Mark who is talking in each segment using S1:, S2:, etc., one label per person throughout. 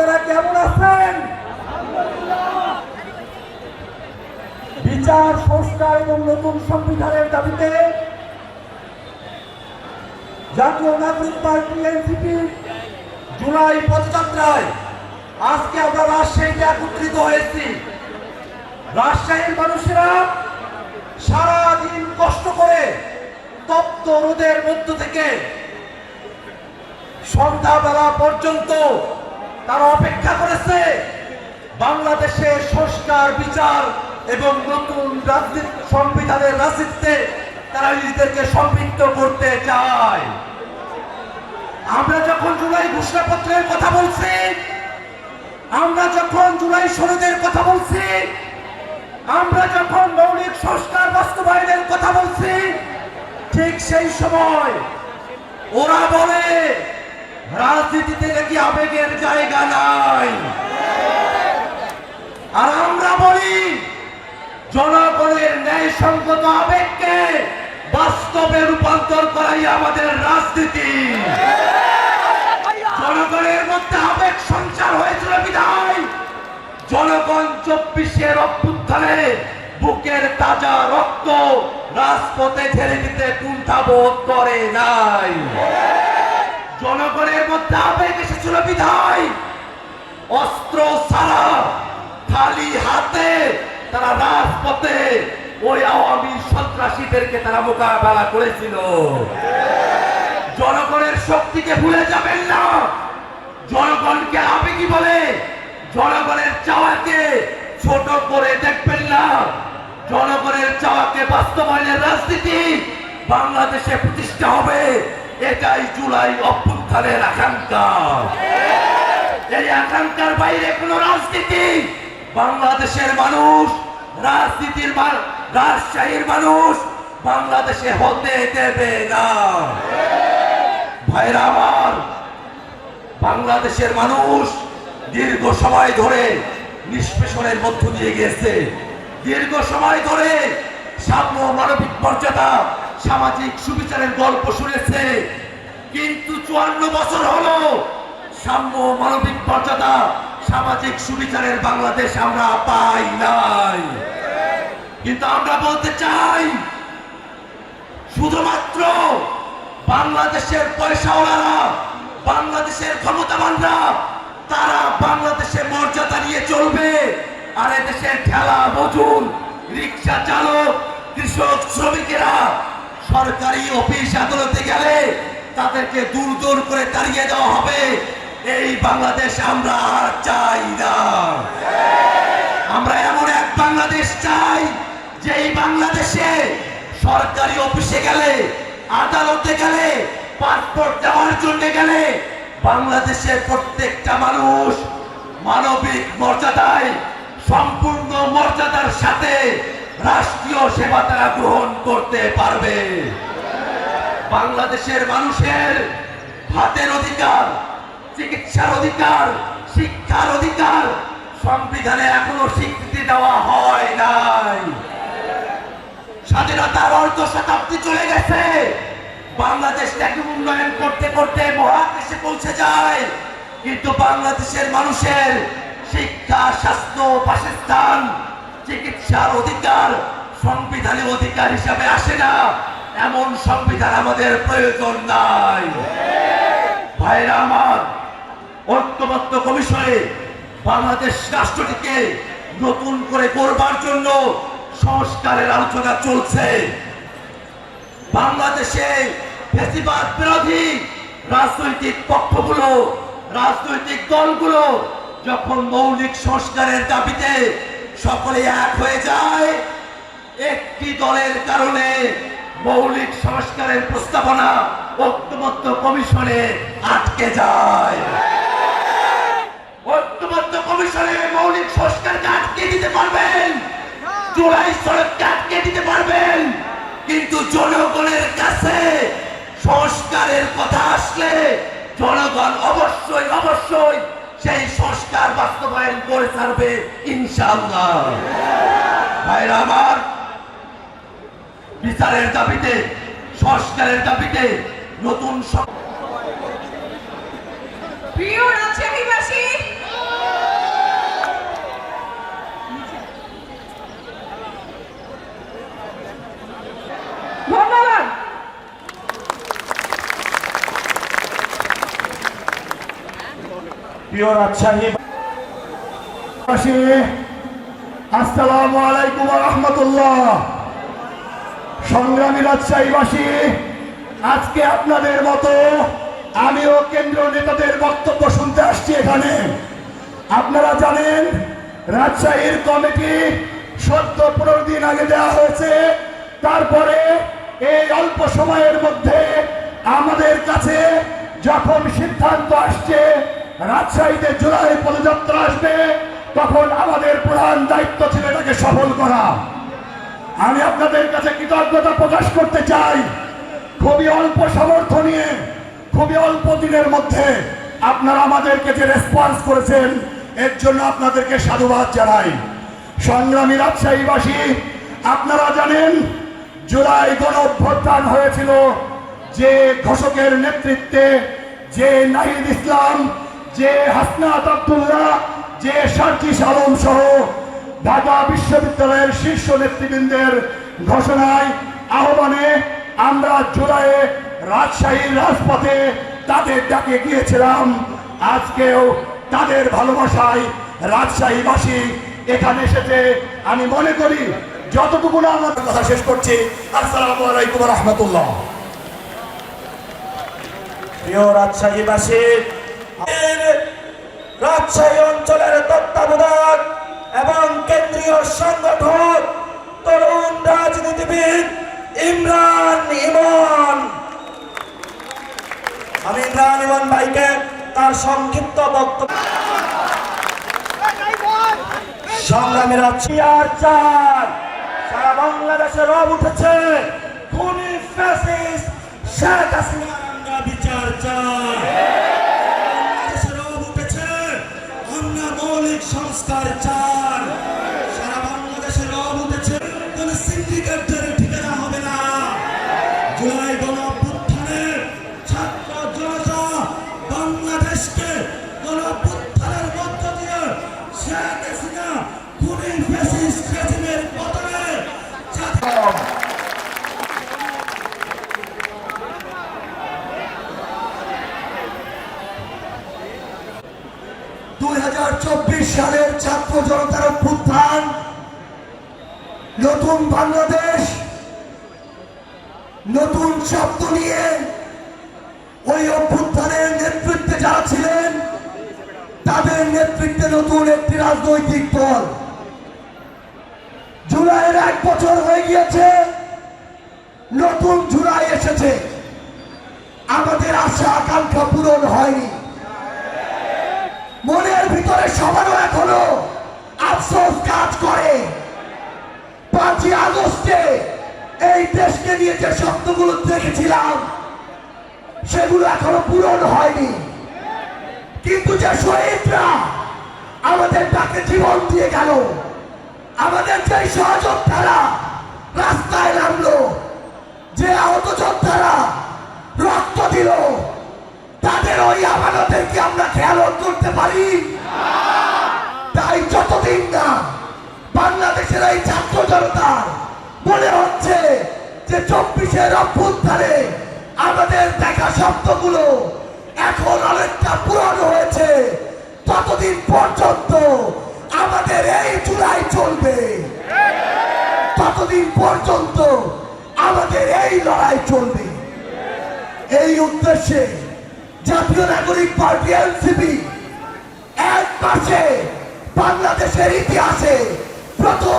S1: আপনারা কেমন আছেন? বিচার, সংস্কার এবং নতুন সংবিধানের দাবিতে জাতীয় নাগরিক পার্টি এনসিপি জুলাই পদযাত্রায় আজকে আমরা রাজশাহীতে একত্রিত হয়েছি। রাজশাহীর মানুষেরা সারাদিন কষ্ট করে তপ্ত রোদের মধ্য থেকে সন্ধ্যাবেলা পর্যন্ত তারা অপেক্ষা করেছে। বাংলাদেশের সংস্কার, বিচার এবং নতুন রাজনীতি সংবিধানের রাজনীতিতে তারা নিজেদেরকে সম্পৃক্ত করতে চায়। আমরা যখন জুলাই ঘোষণাপত্রের কথা বলছি, আমরা যখন জুলাই শরীদের কথা বলছি, আমরা যখন মৌলিক সংস্কার বাস্তবায়নের কথা বলছি, ঠিক সেই সময় ওরা বলে রাজনীতিতে নাকি আবেগের জায়গা নাই। আর আমরা বলি, জনগণের ন্যায় সঙ্গত আবেগকে বাস্তবে রূপান্তর করাই আমাদের রাজনীতি। জনগণের মধ্যে আবেগ সঞ্চার হয়েছিল বিধায়। জনগণ চব্বিশের অভ্যুত্থানে বুকের তাজা রক্ত রাজপথে ঢেলে দিতে কুণ্ঠাবোধ করে নাই। জনগণের মধ্যে আবেগ এসেছিল বিধায়। অস্ত্র ছাড়া খালি হাতে তারা রাজপথে ওই আওয়ামী সন্ত্রাসীদেরকে তারা মোকাবেলা করেছিল। জনগণের শক্তিকে ভুলে যাবেন না। জনগণকে আবেগী বলে, জনগণের চাওয়াকে ছোট করে দেখবেন না। জনগণের চাওয়াকে বাস্তবায়নের রাজনীতি বাংলাদেশে প্রতিষ্ঠা হবে। এটাই জুলাই অভ্যুত্থানের আকাঙ্ক্ষা। এই আকাঙ্ক্ষার বাইরে কোনো রাজনীতি। বাংলাদেশের মানুষ, রাজনীতির রাজশাহীর মানুষ বাংলাদেশে হতে দেবে না। ভাইরা বাংলাদেশের মানুষ দীর্ঘ সময় ধরে নিষ্পেষণের মধ্য দিয়ে গিয়েছে। দীর্ঘ সময় ধরে সাম্য মানবিক মর্যাদা, সামাজিক সুবিচারের গল্প শুনেছে। কিন্তু চুয়ান্ন বছর হলো। সাম্য মানবিক মর্যাদা, সামাজিক সুবিচারের বাংলাদেশ আমরা পাই নাই। কিন্তু আমরা বলতে চাই, শুধুমাত্র বাংলাদেশের পয়সাওয়ালারা, বাংলাদেশের ক্ষমতাবানরা, তারা বাংলাদেশের মর্যাদা নিয়ে চলবে। আর দেশের ঠেলা মজুর, রিক্সা চালক, কৃষক, শ্রমিকেরা সরকারি অফিস আদালতে গেলে তাদেরকে দূর দূর করে তাড়িয়ে দেওয়া হবে। এই বাংলাদেশ আমরা আর চাই না। আমরা এমন এক বাংলাদেশ চাই, যে এই বাংলাদেশে সরকারি অফিসে গেলে, আদালতে গেলে পাসপোর্ট দেওয়ার জন্য গেলে, বাংলাদেশের প্রত্যেকটা মানুষ মানবিক মর্যাদায়, সম্পূর্ণ মর্যাদার সাথে রাষ্ট্রীয় সেবা তারা গ্রহণ করতে পারবে। বাংলাদেশের মানুষের ভাতের অধিকার, চিকিৎসার অধিকার, শিক্ষার অধিকার সংবিধানে এখনও স্বীকৃতি দেওয়া হয় নাই। স্বাধীনতার অর্ধ শতাব্দী চলে গেছে। বাংলাদেশটাকে উন্নয়ন করতে করতে মহাকাশে পৌঁছে যায়। কিন্তু বাংলাদেশের মানুষের শিক্ষা, স্বাস্থ্য, বাসস্থান, চিকিৎসার অধিকার, সংবিধানের অধিকার হিসাবে আসে না। এমন সংবিধান আমাদের প্রয়োজন নাই। ভাইরা আমার, ঐক্যবদ্ধ কমিশনে বাংলাদেশ রাষ্ট্রটিকে নতুন করে করবার জন্য সংস্কারের আলোচনা চলছে। বাংলাদেশে ফেসিবাদ বিরোধী রাজনৈতিক পক্ষগুলো, রাজনৈতিক দলগুলো যখন মৌলিক সংস্কারের দাবিতে সকলে এক হয়ে যায়, একটি দলের কারণে মৌলিক সংস্কারের প্রস্তাবনা ঐক্যবদ্ধ কমিশনে আটকে যায়। ঐক্যবদ্ধ কমিশনে মৌলিক সংস্কারকে আটকে দিতে পারবেন। জুলাই সড়ককে আটকে দিতে পারবেন। কিন্তু জনগণের কাছে সংস্কারের কথা আসলে জনগণ অবশ্যই অবশ্যই সেই সংস্কার বাস্তবায়ন করে ছাড়বে ইনশাআল্লাহ। ভাইরা আমার বিচারের দাবিতে সংস্কারের দাবিতে নতুন
S2: প্রিয়
S3: আসসালামু আলাইকুম রহমতুল্লাহ। সংগ্রামী রাজশাহীবাসী, আজকে আপনাদের মতো আমিও কেন্দ্রীয় নেতাদের বক্তব্য শুনতে আসছি এখানে। আপনারা জানেন, রাজশাহীর কমিটি সত্য পনেরো দিন আগে দেওয়া হয়েছে। তারপরে এই অল্প সময়ের মধ্যে আমাদের কাছে যখন সিদ্ধান্ত আসছে, রাজশাহীতে জুলাই পদযাত্রা আসবে, তখন আমাদের প্রধান দায়িত্ব ছিল এটাকে সফল করা। আমি আপনাদের কাছে কৃতজ্ঞতা প্রকাশ করতে চাই। খুবই অল্প সামর্থ্য নিয়ে, খুবই অল্প দিনের মধ্যে আপনারা আমাদেরকে যে রেসপন্স করেছেন, এর জন্য আপনাদেরকে সাধুবাদ জানাই। সংগ্রামী রাজশাহীবাসী, আপনারা জানেন, জুলাই গণ অভ্যুত্থান হয়েছিল যে ঘোষকের নেতৃত্বে, যে নাহিদ ইসলাম, যে হাসনাত আব্দুল্লাহ, যে সার্জিস আলম সহ ঢাকা বিশ্ববিদ্যালয়ের শীর্ষ নেতৃবৃন্দের ঘোষণায় আহ্বানে আমরা জুলাইয়ে রাজশাহীর রাজপথে তাদের ডাকে গিয়েছিলাম। আজকেও তাদের ভালোবাসায় রাজশাহীবাসী এখানে এসেছে। আমি মনে করি যতটুকু না আমার কথা শেষ করছি, আসসালামু আলাইকুম রহমতুল্লাহ।
S2: প্রিয় রাজশাহীবাসী রাজশাহী অঞ্চলের তত্ত্বাবধায়ক সংগঠক তরুণ রাজনীতিবিদ ইমরান ইমন। আমি ইমরান ইমন ভাইকে তার সংক্ষিপ্ত বক্তব্য সংগ্রামী রাজশাহী চার, সারা বাংলাদেশে রব উঠেছে। খুনি ফ্যাসিস্ট শেখ আমরা বিচার বাংলাদেশে রব উঠেছে। আমরা মৌলিক সংস্কার চাই।
S3: জনতার অভ্যুত্থান, নতুন বাংলাদেশ, নতুন শব্দ নিয়ে ওই অভ্যুত্থানের নেতৃত্বে যারা ছিলেন, তাদের নেতৃত্বে নতুন একটি রাজনৈতিক দল। জুলাইয়ের এক বছর হয়ে গিয়েছে, নতুন জুলাই এসেছে। আমাদের আশা, আকাঙ্ক্ষা পূরণ হয়নি। মনের ভিতরে সবারও এখনও আফসোস কাজ করে। পাঁচই আগস্টে এই দেশকে নিয়ে যে শব্দগুলো দেখেছিলাম, সেগুলো এখনও পূরণ হয়নি। কিন্তু যে শহীদরা আমাদের ডাকে জীবন দিয়ে গেল, আমাদের যে সহযোদ্ধারা রাস্তায় নামলো, যে আহত যোদ্ধারা রক্ত দিল, তাদের ওই আমানতের কি আমরা খেয়াল করতে পারি। যে চব্বিশের অভ্যুত্থানে আমাদের দেখা শব্দগুলো এখন অনেকটা পূরণ হয়েছে। ততদিন পর্যন্ত আমাদের এই চূড়াই চলবে। ততদিন পর্যন্ত আমাদের এই লড়াই চলবে। এই উদ্দেশ্যে জাতীয় নাগরিক পার্টি এনসিপি এক মাসে বাংলাদেশের ইতিহাসে প্রথমবারের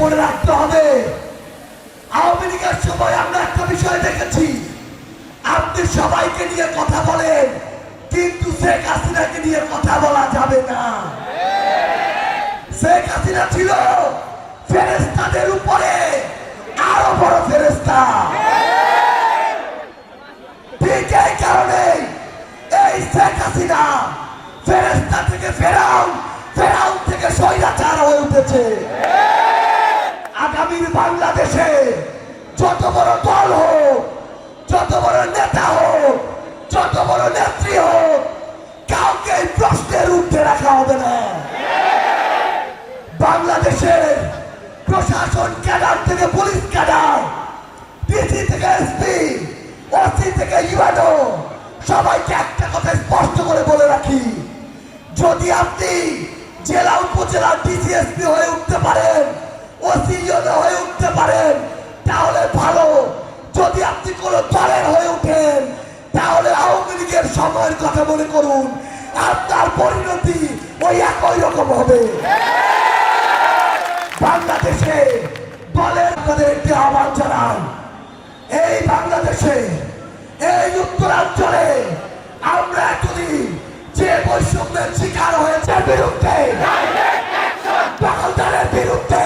S3: মনে রাখতে হবে। আওয়ামী লীগের সময় আমরা একটা বিষয় দেখেছি। আপনি সবাইকে নিয়ে কথা বলেন, কিন্তু শেখ হাসিনাকে নিয়ে কথা বলা যাবে না। শেখ হাসিনা ছিল ফেরেস্তাদের উপরে, আরও বড় ফেরেস্তা ঠিক এই কারণে এই শেখ হাসিনা ফেরেস্তা থেকে ফেরাউন ফেরাউন থেকে স্বৈরাচার হয়ে উঠেছে। প্রশ্নের উঠে রাখা হবে না। বাংলাদেশের প্রশাসন ক্যাডার থেকে পুলিশ ক্যাডার, ডিসি থেকে এসপি, ওসি থেকে ইউএনও, সবাইকে একটা কথা স্পষ্ট করে বলে রাখি, যদি আপনি জেলা উপজেলার ডিসিএসপি হয়ে উঠতে পারেন, ওসি হয়ে উঠতে পারেন, তাহলে ভালো। যদি আপনি কোনো দলের হয়ে উঠেন তাহলে আওয়ামী লীগের সময়ের কথা মনে করুন। আপনার পরিণতি ওই একই রকম হবে। বাংলাদেশে দলের আপনাদের একটি আহ্বান জানান এই বাংলাদেশে এই উত্তরাঞ্চলে আমরা এতদিন যে বৈষম্যের শিকার হয়েছে বিরুদ্ধে দখলদারের বিরুদ্ধে